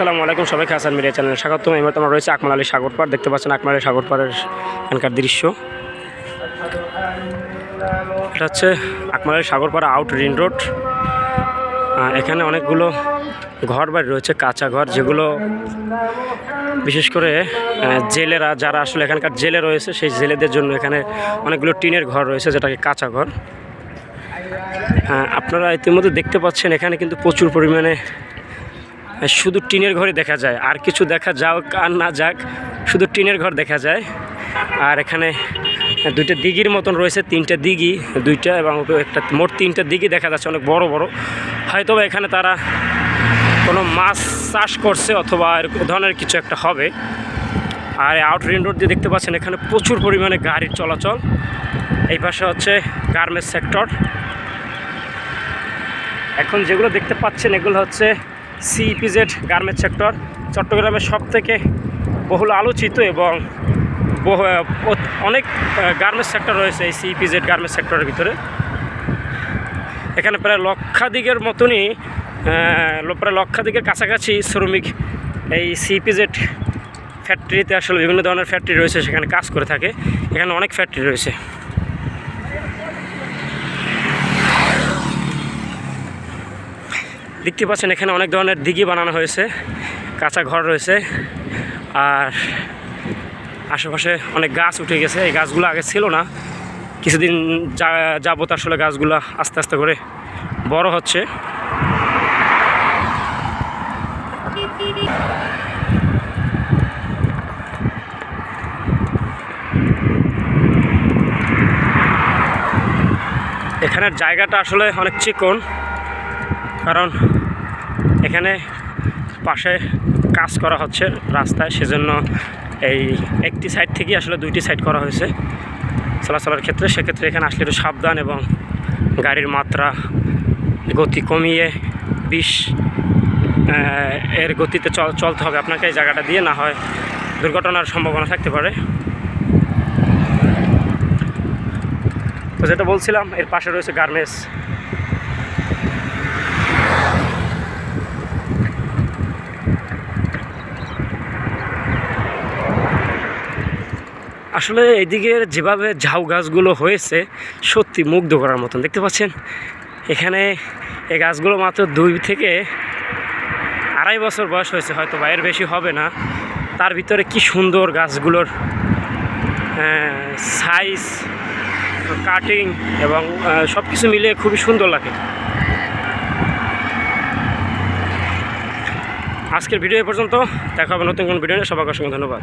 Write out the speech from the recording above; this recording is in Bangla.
আসসালামু আলাইকুম সবাইকে হাসান মিডিয়া চ্যানেলে? স্বাগত এই মুহূর্তে আমরা রয়েছে আকমাল আলী সাগর পাড় দেখতে পাচ্ছেন আকমাল আলী সাগর পাড়ের এখানকার দৃশ্য। এটা হচ্ছে আকমাল আলী সাগর পাড়া আউট রিং রোড এখানে অনেকগুলো ঘর বাড়ি রয়েছে, কাঁচা ঘর, যেগুলো বিশেষ করে জেলেরা, যারা আসলে এখানকার জেলে রয়েছে, সেই জেলেদের জন্য এখানে অনেকগুলো টিনের ঘর রয়েছে, যেটাকে কাঁচা ঘর। আপনারা ইতিমধ্যে দেখতে পাচ্ছেন, এখানে কিন্তু প্রচুর পরিমাণে শুধু টিনের ঘরে দেখা যায়। আর কিছু দেখা যাক আর না যাক, শুধু টিনের ঘর দেখা যায়। আর এখানে দুইটা দিঘির মতন রয়েছে, তিনটে দিঘি, দুইটা এবং একটা মোট তিনটা দিঘি দেখা যাচ্ছে, অনেক বড় বড়। হয়তো এখানে তারা কোনো মাছ চাষ করছে অথবা এরকম ধরনের কিছু একটা হবে। আর আউট রিং রোড দিয়ে দেখতে পাচ্ছেন, এখানে প্রচুর পরিমাণে গাড়ির চলাচল। এই পাশে হচ্ছে গার্মেন্টস সেক্টর এখন যেগুলো দেখতে পাচ্ছেন, এগুলো হচ্ছে সিইপিজেড গার্মেন্টস সেক্টর চট্টগ্রামের সব থেকে বহুল আলোচিত এবং অনেক গার্মেন্টস সেক্টর রয়েছে এই সিইপিজেড গার্মেন্টস সেক্টরের ভিতরে। এখানে প্রায় লক্ষাধিকের মতনই প্রায় লক্ষাধিকের কাছাকাছি শ্রমিক এই সিইপিজেড ফ্যাক্টরিতে আসলে বিভিন্ন ধরনের ফ্যাক্টরি রয়েছে, সেখানে কাজ করে থাকে। এখানে অনেক ফ্যাক্টরি রয়েছে। দেখতে পাচ্ছেন এখানে অনেক ধরনের দিঘি বানানো হয়েছে, কাঁচা ঘর রয়েছে, আর আশেপাশে অনেক গাছ উঠে গেছে। এই গাছগুলো আগে ছিল না, কিছুদিন যাবত আসলে গাছগুলো আস্তে আস্তে করে বড় হচ্ছে। এখানের জায়গাটা আসলে অনেক চিকন। কারণ এখানে পাশে কাজ করা হচ্ছে রাস্তায়, সেজন্য এই একটি সাইড থেকেই আসলে দুইটি সাইড করা হয়েছে চলাচলের ক্ষেত্রে। সেক্ষেত্রে এখানে আসলে একটু সাবধান এবং গাড়ির মাত্রা, গতি কমিয়ে বিশ এর গতিতে চল, চলতে হবে আপনাকে এই জায়গাটা দিয়ে, না হয় দুর্ঘটনার সম্ভাবনা থাকতে পারে। তো যেটা বলছিলাম, এর পাশে রয়েছে গার্মেন্টস আসলে এইদিকে যেভাবে ঝাউ গাছগুলো হয়েছে, সত্যি মুগ্ধ করার মতন। দেখতে পাচ্ছেন? এখানে এই গাছগুলো মাত্র দুই থেকে আড়াই বছর বয়স হয়েছে, হয়তো বা এর বেশি হবে না। তার ভিতরে কি সুন্দর গাছগুলোর সাইজ কাটিং এবং সব কিছু মিলিয়ে খুবই সুন্দর লাগে। আজকের ভিডিও পর্যন্ত। দেখা হবে নতুন কোনো ভিডিও নিয়ে। সবাইকে অসংখ্য ধন্যবাদ।